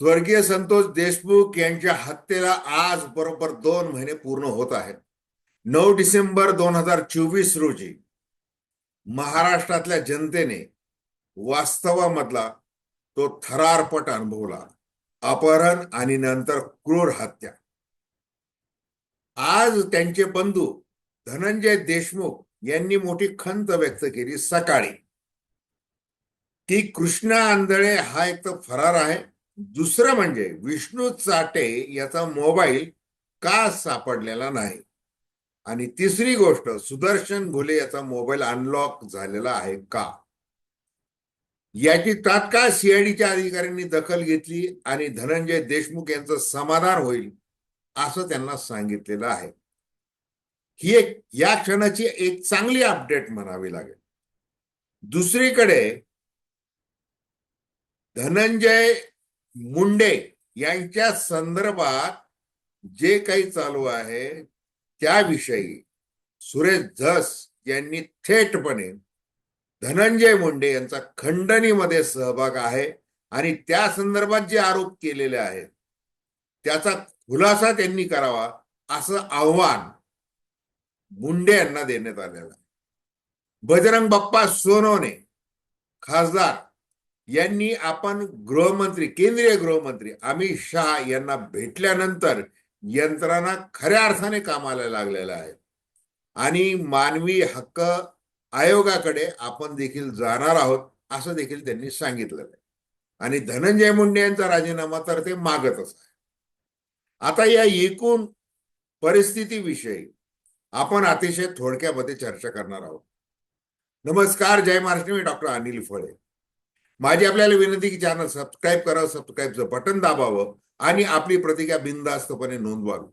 स्वर्गीय संतोष देशमुख यांच्या हत्येला आज बरोबर दोन महिने पूर्ण होत आहेत. नऊ डिसेंबर दोन हजार चोवीस रोजी महाराष्ट्रातल्या जनतेने वास्तवामधला तो थरारपट अनुभवला. अपहरण आणि नंतर क्रूर हत्या. आज त्यांचे बंधू धनंजय देशमुख यांनी मोठी खंत व्यक्त केली सकाळी. की कृष्णा आंधळे हा एक तर फरार आहे. दुसरं म्हणजे विष्णू चाटे याचा मोबाईल का सापडलेला नाही? आणि तिसरी गोष्ट सुदर्शन घुले याचा मोबाईल अनलॉक झालेला आहे का? याची तात्काळ सीआयडीच्या अधिकाऱ्यांनी दखल घेतली आणि धनंजय देशमुख यांचं समाधान होईल असं त्यांना सांगितलेलं आहे. ही एक या क्षणाची एक चांगली अपडेट म्हणावी लागेल. दुसरीकडे धनंजय मुंडे यांच्या संदर्भात जे काही चालू आहे त्याविषयी सुरेश धस यांनी थेटपणे धनंजय मुंडे यांचा खंडणीमध्ये सहभाग आहे आणि त्या संदर्भात जे आरोप केलेले आहेत त्याचा खुलासा त्यांनी करावा असं आव्हान मुंडे यांना देण्यात आलेलं आहे. बजरंग बाप्पा सोनवणे खासदार यांनी आपण गृहमंत्री केंद्रीय गृहमंत्री अमित शहा यांना भेटल्यानंतर यंत्रणा खऱ्या अर्थाने कामाला लागलेल्या आहे. आणि मानवी हक्क आयोगाकडे आपण देखील जाणार आहोत असं देखील त्यांनी सांगितलं आहे. आणि धनंजय मुंडे यांचा राजीनामा तर ते मागतच आहे. आता या एकूण परिस्थितीविषयी आपण अतिशय थोडक्यामध्ये चर्चा करणार आहोत. नमस्कार जय महाराष्ट्र मी डॉक्टर अनिल फळे. माझी आपल्याला विनंती की चॅनल सबस्क्राईब करावं सबस्क्राईबचं बटन दाबावं आणि आपली प्रतिक्रिया बिनधास्तपणे नोंदवावी.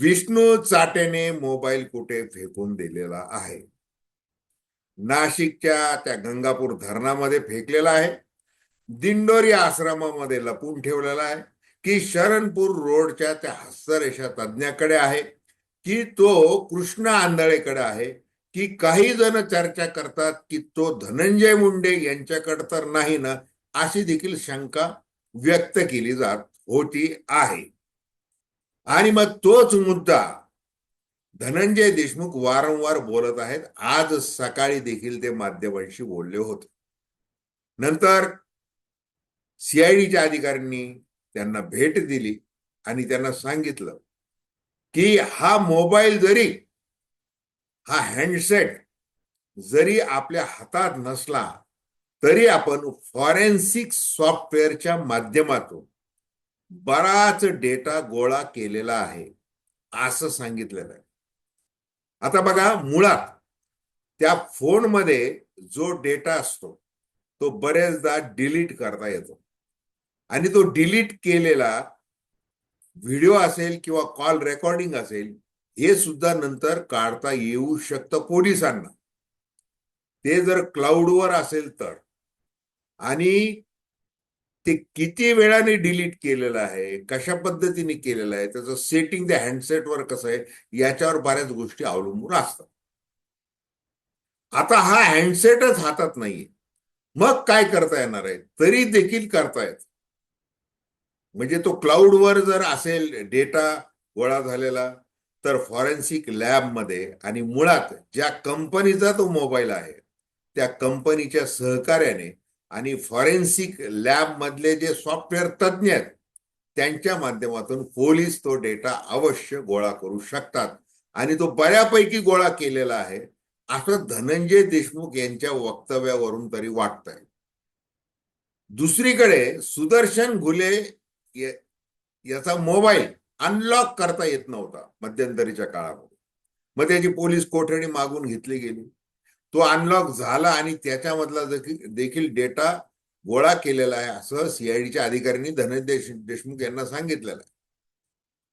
विष्णू चाटेने मोबाईल कुठे फेकून दिलेला आहे? नाशिकच्या त्या गंगापूर धरणामध्ये फेकलेला आहे. दिंडोरी आश्रमामध्ये लपून ठेवलेला आहे. की शरणपूर रोडच्या त्या हस्तरेषा तज्ञाकडे आहे. की तो कृष्ण आंधळेकडे आहे. की काही जण चर्चा करतात की तो धनंजय मुंडे यांच्याकडे तर नाही ना अशी देखील शंका व्यक्त केली जात होती आहे. आणि मग तोच मुद्दा धनंजय देशमुख वारंवार बोलत आहेत. आज सकाळी देखील ते माध्यमांशी बोलले होते. नंतर सीआयडीच्या अधिकाऱ्यांनी त्यांना भेट दिली आणि त्यांना सांगितलं की हा मोबाईल जरी हा हँडसेट जरी आपल्या हातात नसला तरी आपण फॉरेन्सिक सॉफ्टवेअरच्या माध्यमातून बराच डेटा गोळा केलेला आहे असं सांगितलेलं आहे. आता बघा मुळात त्या फोनमध्ये जो डेटा असतो तो बरेचदा डिलीट करता येतो. आणि तो डिलीट केलेला व्हिडिओ असेल किंवा कॉल रेकॉर्डिंग असेल हे सुद्धा नंतर काढता येऊ शकतं पोलिसांना. ते जर क्लाउडवर असेल तर. आणि ते किती वेळाने डिलीट केलेलं आहे कशा पद्धतीने केलेलं आहे त्याचं सेटिंग त्या हँडसेटवर कसं आहे याच्यावर बऱ्याच गोष्टी अवलंबून असतात. आता हा हँडसेटच हातात नाहीये. मग काय करता येणार आहे? तरी देखील करतायत म्हणजे तो क्लाउडवर जर असेल डेटा गोळा झालेला तर फॉरेन्सिक लॅबमध्ये आणि मुळात ज्या कंपनीचा तो मोबाईल आहे त्या कंपनीच्या सहकार्याने आणि फॉरेन्सिक लॅब मधले जे सॉफ्टवेअर तज्ज्ञ आहेत त्यांच्या माध्यमातून पोलीस तो डेटा अवश्य गोळा करू शकतात. आणि तो बऱ्यापैकी गोळा केलेला आहे असं धनंजय देशमुख यांच्या वक्तव्यावरून तरी वाटत आहे दुसरीकडे सुदर्शन घुले याचा मोबाईल अनलॉक करता येत नव्हता मध्यंतरीच्या काळामध्ये. मग त्याची पोलीस कोठडी मागून घेतली गेली. तो अनलॉक झाला आणि त्याच्यामधला देखील डेटा गोळा केलेला आहे असं सीआयडीच्या अधिकाऱ्यांनी धनंजय देशमुख यांना सांगितलेलं आहे.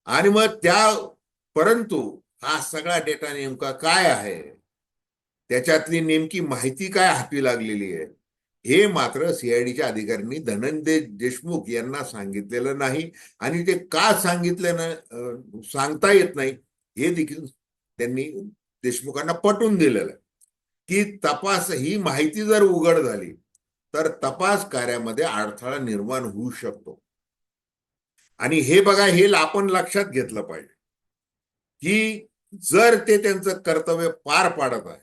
आणि मग त्या परंतु हा सगळा डेटा नेमका काय आहे? त्याच्यातली नेमकी माहिती काय हाती लागलेली आहे? हे मात्र सीआयडीच्या अधिकाऱ्यांनी धनंजय देशमुख यांना सांगितलेलं नाही आणि ते का सांगितलं सांगता येत नाही हे देखील त्यांनी देशमुखांना पटवून दिलेलं आहे. की तपास ही माहिती जर उघड झाली तर तपास कार्यामध्ये अडथळा निर्माण होऊ शकतो. आणि हे बघा हे आपण लक्षात घेतलं पाहिजे की जर ते त्यांचं कर्तव्य पार पाडत आहे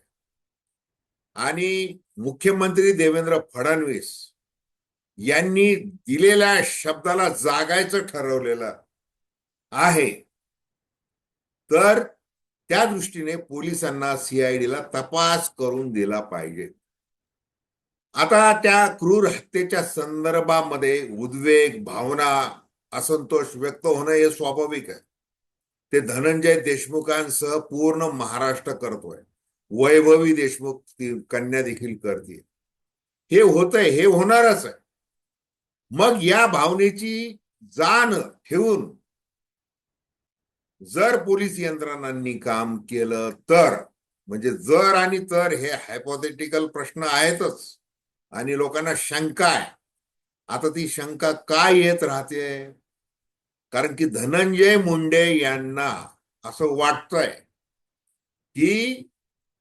आणि मुख्यमंत्री देवेंद्र फडणवीस यांनी दिलेल्या शब्दाला जागायचं ठरवलेलं आहे. तर त्या दृष्टीने पोलिसांना सीआयडीला तपास करून दिला पाहिजे. आता त्या क्रूर हत्येच्या संदर्भामध्ये उद्वेग भावना असंतोष व्यक्त होणं हे स्वाभाविक आहे. ते धनंजय देशमुखांसह पूर्ण महाराष्ट्र करतोय. वैभवी देशमुख ती कन्या देखील करते. हे होतंय हे होणारच आहे. मग या भावनेची जाण ठेवून जर पोलीस यंत्रणांनी काम केलं तर म्हणजे जर आणि तर हे हायपोथेटिकल प्रश्न आहेतच आणि लोकांना शंका आहे. आता ती शंका काय येत राहते? कारण की धनंजय मुंडे यांना असं वाटतंय की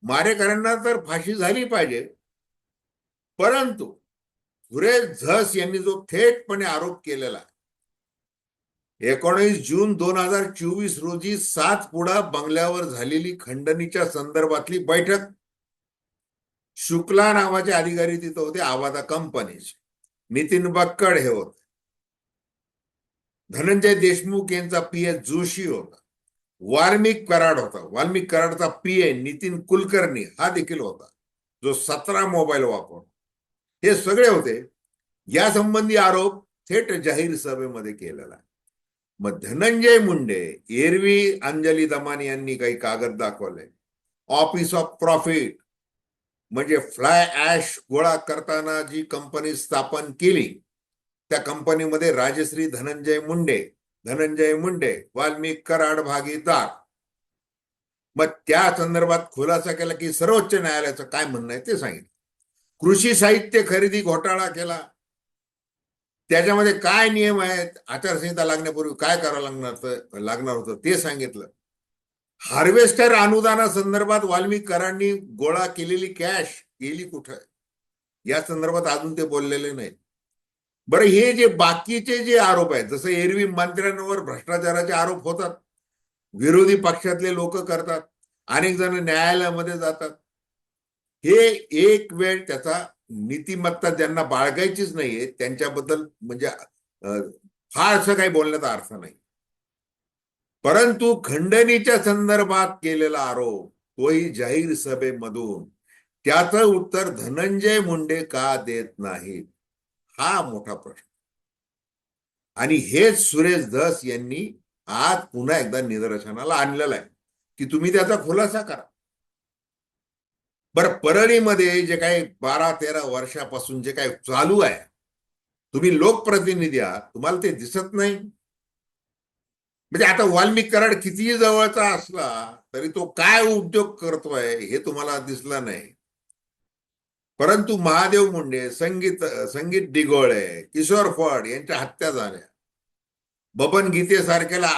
मारेकऱ्यांना तर फाशी झाली पाहिजे. परंतु सुरेश झस यांनी जो थेटपणे आरोप केलेला एकोणीस जून दोन हजार चोवीस रोजी सातपुडा बंगल्यावर झालेली खंडणीच्या संदर्भातली बैठक शुक्ला नावाचे अधिकारी तिथं होते आवादा कंपनीचे. नितीन बक्कड हे होते. धनंजय देशमुख यांचा पी एस जोशी होता. वाल्मिक कराड होता. वाल्मिक कराडचा पी ए नितीन कुलकर्णी हा देखील होता जो सतरा मोबाईल वापर हे सगळे होते. या संबंधी आरोप थेट जाहीर सभेमध्ये केलेला आहे. मग धनंजय मुंडे एरवी अंजली दमानी यांनी काही कागद दाखवले. ऑफिस ऑफ प्रॉफिट म्हणजे फ्लाय ऍश गोळा करताना जी कंपनी स्थापन केली त्या कंपनीमध्ये राजश्री धनंजय मुंडे धनंजय मुंडे वाल्मिक कराड भागीदार. मग त्या संदर्भात खुलासा केला की सर्वोच्च न्यायालयाचं काय म्हणणं आहे ते सांगितलं. कृषी साहित्य खरेदी घोटाळा केला. त्याच्यामध्ये काय नियम आहेत? आचारसंहिता लागण्यापूर्वी काय करावं लागणार लागणार होतं ते सांगितलं. हार्वेस्टर अनुदानासंदर्भात वाल्मिक करांनी गोळा केलेली कॅश गेली कुठं? या संदर्भात अजून ते बोललेले नाहीत. बरं हे जे बाकीचे जे आरोप आहेत जसं एरवी मंत्र्यांवर भ्रष्टाचाराचे आरोप होतात विरोधी पक्षातले लोक करतात अनेक जण न्यायालयामध्ये जातात हे एक वेळ त्याचा नीतिमत्ता ज्यांना बाळगायचीच नाहीये त्यांच्याबद्दल म्हणजे फार असं काही बोलण्याचा अर्थ नाही. परंतु खंडणीच्या संदर्भात केलेला आरोप तोही जाहीर सभेमधून त्याचं उत्तर धनंजय मुंडे का देत नाहीत? हा मोठा प्रश्न. आणि हेच सुरेश धस यांनी आज पुन्हा एकदा निदर्शनाला आणलेलं आहे की तुम्ही त्याचा खुलासा करा. बरं परळीमध्ये जे काही बारा तेरा वर्षापासून जे काही चालू आहे तुम्ही लोकप्रतिनिधी आहात तुम्हाला ते दिसत नाही. म्हणजे आता वाल्मिक कराड कितीही जवळचा असला तरी तो काय उद्योग करतोय हे तुम्हाला दिसलं नाही. परंतु महादेव मुंडे संगीत संगीत डिगोळे किशोर फड यांच्या हत्या झाल्या. बबन गीते सारख्याला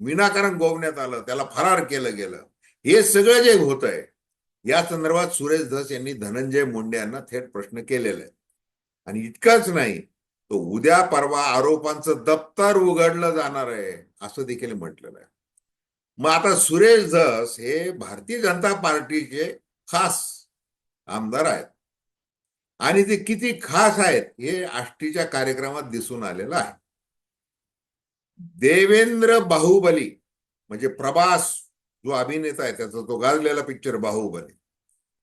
विनाकारण गोवण्यात आलं त्याला फरार केलं गेलं. हे सगळं जे होत आहे या संदर्भात सुरेश धस यांनी धनंजय मुंडे यांना थेट प्रश्न केलेला आहे आणि इतकंच नाही तो उद्या परवा आरोपांचं दप्तर उघडलं जाणार आहे असं देखील म्हटलेलं आहे. मग आता सुरेश धस हे भारतीय जनता पार्टीचे खास आमदार आहेत. आणि ते किती खास आहेत हे आष्टीच्या कार्यक्रमात दिसून आलेलं आहे. देवेंद्र बाहुबली म्हणजे प्रभास जो अभिनेता आहे त्याचा तो गाजलेला पिक्चर बाहुबली.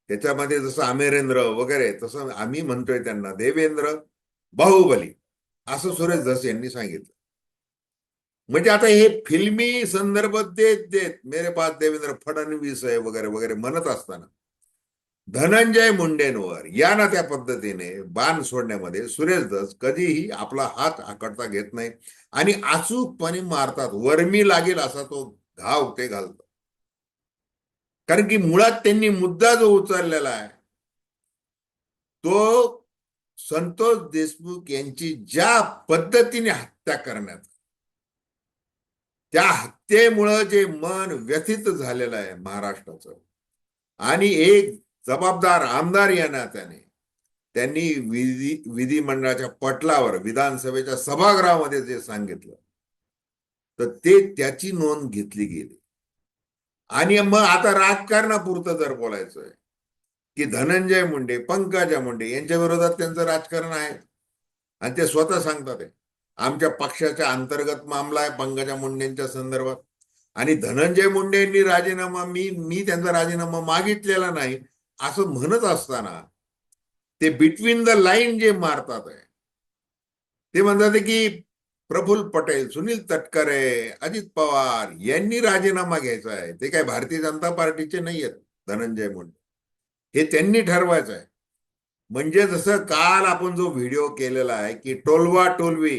त्याच्यामध्ये जसं आमेरेंद्र वगैरे तसं आम्ही म्हणतोय त्यांना देवेंद्र बाहुबली असं सुरेश धस यांनी सांगितलं. म्हणजे आता हे फिल्मी संदर्भ देत देत मेरे पास देवेंद्र फडणवीस आहे वगैरे वगैरे म्हणत असताना धनंजय मुंडेंवर या ना त्या पद्धतीने बाण सोडण्यामध्ये सुरेश दस कधीही आपला हात आकडता घेत नाही आणि अचूकपणे मारतात. वर्मी लागेल असा तो घाव ते घालतो. कारण की मुळात त्यांनी मुद्दा जो उचललेला आहे तो संतोष देशमुख यांची ज्या पद्धतीने हत्या करण्यात त्या हत्येमुळं जे मन व्यथित झालेलं आहे महाराष्ट्राचं आणि एक जबाबदार आमदार या नात्याने त्यांनी विधी विधिमंडळाच्या पटलावर विधानसभेच्या सभागृहामध्ये जे सांगितलं तर ते त्याची नोंद घेतली गेली. आणि मग आता राजकारणापुरतं जर बोलायचं आहे की धनंजय मुंडे पंकजा मुंडे यांच्या विरोधात त्यांचं राजकारण आहे. आणि ते स्वतः सांगतात आमच्या पक्षाच्या अंतर्गत मामला आहे पंकजा मुंडेंच्या संदर्भात. आणि धनंजय मुंडे यांनी राजीनामा मी मी त्यांचा राजीनामा मागितलेला नाही. असं म्हणत असताना ते बिटवीन द लाईन जे मारतात आहे ते म्हणतात की प्रफुल्ल पटेल सुनील तटकरे अजित पवार यांनी राजीनामा घ्यायचा आहे. ते काय भारतीय जनता पार्टीचे नाही आहेत धनंजय मुंडे. हे त्यांनी ठरवायचं आहे. म्हणजे जसं काल आपण जो व्हिडिओ केलेला आहे की टोलवा टोलवी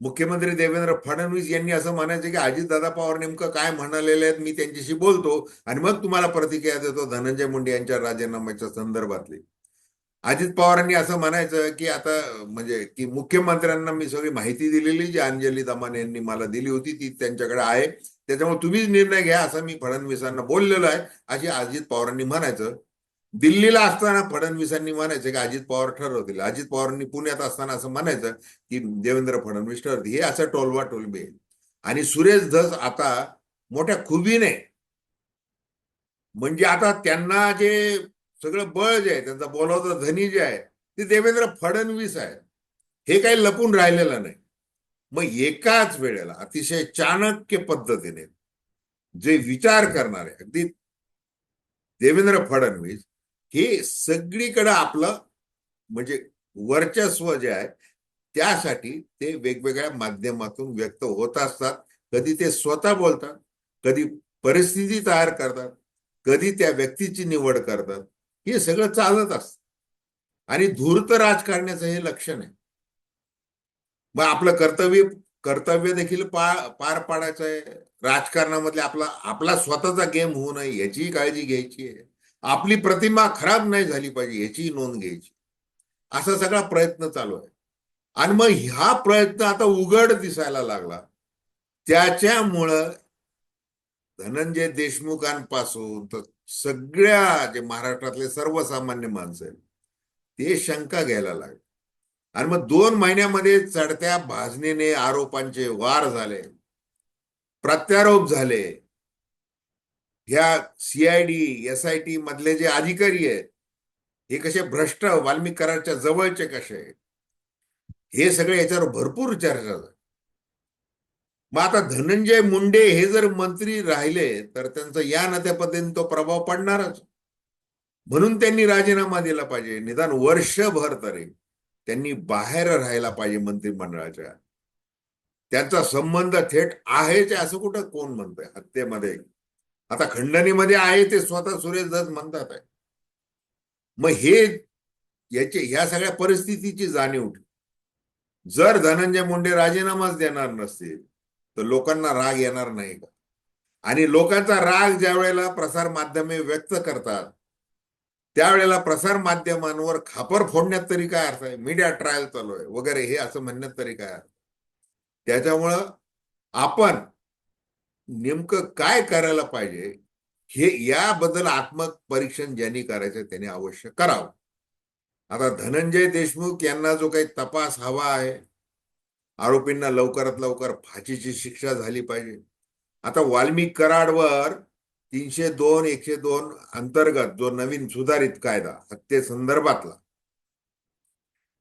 मुख्यमंत्री देवेंद्र फडणवीस यांनी असं म्हणायचं की अजितदादा पवार नेमकं काय म्हणालेले आहेत मी त्यांच्याशी बोलतो आणि मग तुम्हाला प्रतिक्रिया देतो धनंजय मुंडे यांच्या राजीनाम्याच्या संदर्भातली. अजित पवारांनी असं म्हणायचं की आता म्हणजे की मुख्यमंत्र्यांना मी सगळी माहिती दिलेली जी अंजली दमान यांनी मला दिली होती ती त्यांच्याकडे आहे. त्याच्यामुळे तुम्हीच निर्णय घ्या असं मी फडणवीसांना बोललेलो आहे. अशी अजित पवारांनी म्हणायचं. दिल्लीला असताना फडणवीसांनी म्हणायचं की अजित पवार ठरवतील. अजित पवारांनी पुण्यात असताना असं म्हणायचं की देवेंद्र फडणवीस ठरवतील. हे असं टोलवा टोलबे आणि सुरेश धस आता मोठ्या खुबीने म्हणजे आता त्यांना जे सगळं बळ जे आहे त्यांचा बोलावचा धनी जे आहे ते देवेंद्र फडणवीस आहे हे काही लपून राहिलेलं नाही. मग एकाच वेळेला अतिशय चाणक्य पद्धतीने जे विचार करणारे अगदी देवेंद्र फडणवीस हे सगळीकडे आपलं म्हणजे वर्चस्व जे आहे त्यासाठी ते वेगवेगळ्या माध्यमातून व्यक्त होत असतात. कधी ते स्वतः बोलतात कधी परिस्थिती तयार करतात कधी त्या व्यक्तीची निवड करतात. हे सगळं चालत असत. आणि धूर्त राजकारण्याचं हे लक्षण आहे. मग आपलं कर्तव्य कर्तव्य देखील पा पार पाडायचं आहे. राजकारणामधले आपला आपला स्वतःचा गेम होऊ नये याचीही काळजी घ्यायची आहे. आपली प्रतिमा खराब नाही झाली पाहिजे याचीही नोंद घ्यायची. असा सगळा प्रयत्न चालू आहे. आणि मग ह्या प्रयत्न आता उघड दिसायला लागला. त्याच्यामुळं धनंजय देशमुखांपासून तर सगळ्या जे महाराष्ट्रातले सर्वसामान्य माणसं आहेत ते शंका घ्यायला लागले. आणि मग दोन महिन्यामध्ये चढत्या भाजणीने आरोपांचे वार झाले. प्रत्यारोप झाले. ह्या सीआयडी एस आय टी मधले जे अधिकारी आहेत हे कसे भ्रष्ट वाल्मिक करारच्या जवळचे कसे आहेत? हे सगळे याच्यावर भरपूर चर्चा झाली. मग आता धनंजय मुंडे हे जर मंत्री राहिले तर त्यांचा या नात्या पद्धतीने तो प्रभाव पडणारच. म्हणून त्यांनी राजीनामा दिला पाहिजे. निदान वर्षभर तरी त्यांनी बाहेर राहायला पाहिजे मंत्रिमंडळाच्या. त्यांचा संबंध थेट आहेच असं कुठं कोण म्हणतंय? हत्येमध्ये आता खंडणीमध्ये आहे ते स्वतः सुरेश दत्त म्हणतात आहे. मग हे याचे ह्या सगळ्या परिस्थितीची जाणीव जर धनंजय मुंडे राजीनामाच देणार नसतील तर लोकांना राग येणार नाही का? आणि लोकांचा राग ज्या वेळेला प्रसार माध्यमे व्यक्त करतात त्यावेळेला प्रसार माध्यमांवर खापर फोडण्यात तरी काय अर्थ आहे? मीडिया ट्रायल चालू आहे वगैरे हे असं म्हणण्यात तरी काय अर्थ त्याच्यामुळं आपण नेमकं काय करायला पाहिजे हे याबद्दल आत्मपरीक्षण ज्यांनी करायचं त्यांनी अवश्य करावं. आता धनंजय देशमुख यांना जो काही तपास हवा आहे आरोपींना लवकरात लवकर फाशीची शिक्षा झाली पाहिजे. आता वाल्मिक कराडवर तीनशे दोन एकशे दोन अंतर्गत जो नवीन सुधारित कायदा हत्येसंदर्भातला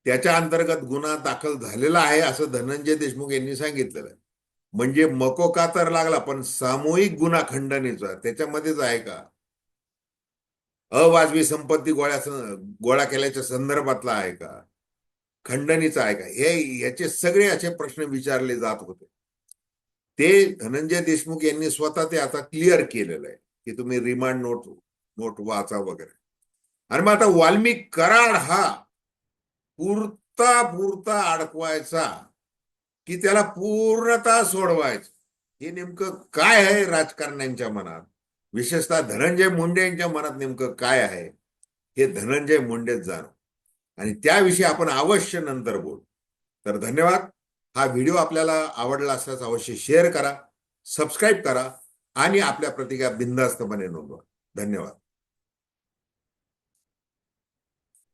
त्याच्या अंतर्गत गुन्हा दाखल झालेला आहे असं धनंजय देशमुख यांनी सांगितलेलं आहे. म्हणजे मकोका तर लागला पण सामूहिक गुन्हा खंडणीचा त्याच्यामध्येच आहे का? अवाजवी संपत्ती गोळ्या गोळा केल्याच्या संदर्भातला आहे का? खंडणीचा आहे का? हे याचे सगळे असे प्रश्न विचारले जात होते. ते धनंजय देशमुख यांनी स्वतः ते आता क्लिअर केलेलं आहे की तुम्ही रिमांड नोट नोट वाचा वगैरे. आणि मग आता वाल्मिक कराड हा पुरता पुरता अडकवायचा. की त्याला पूर्णतः सोडवायचं. हे नेमकं काय आहे राजकारण्यांच्या मनात? विशेषतः धनंजय मुंडे यांच्या मनात नेमकं काय आहे? हे धनंजय मुंडेच जाणव आणि त्याविषयी आपण अवश्य नंतर बोलू. तर धन्यवाद. हा व्हिडिओ आपल्याला आवडला असल्यास अवश्य शेअर करा सबस्क्राईब करा आणि आपल्या प्रतिक्रिया बिंदास्तपणे नोंदवा. धन्यवाद.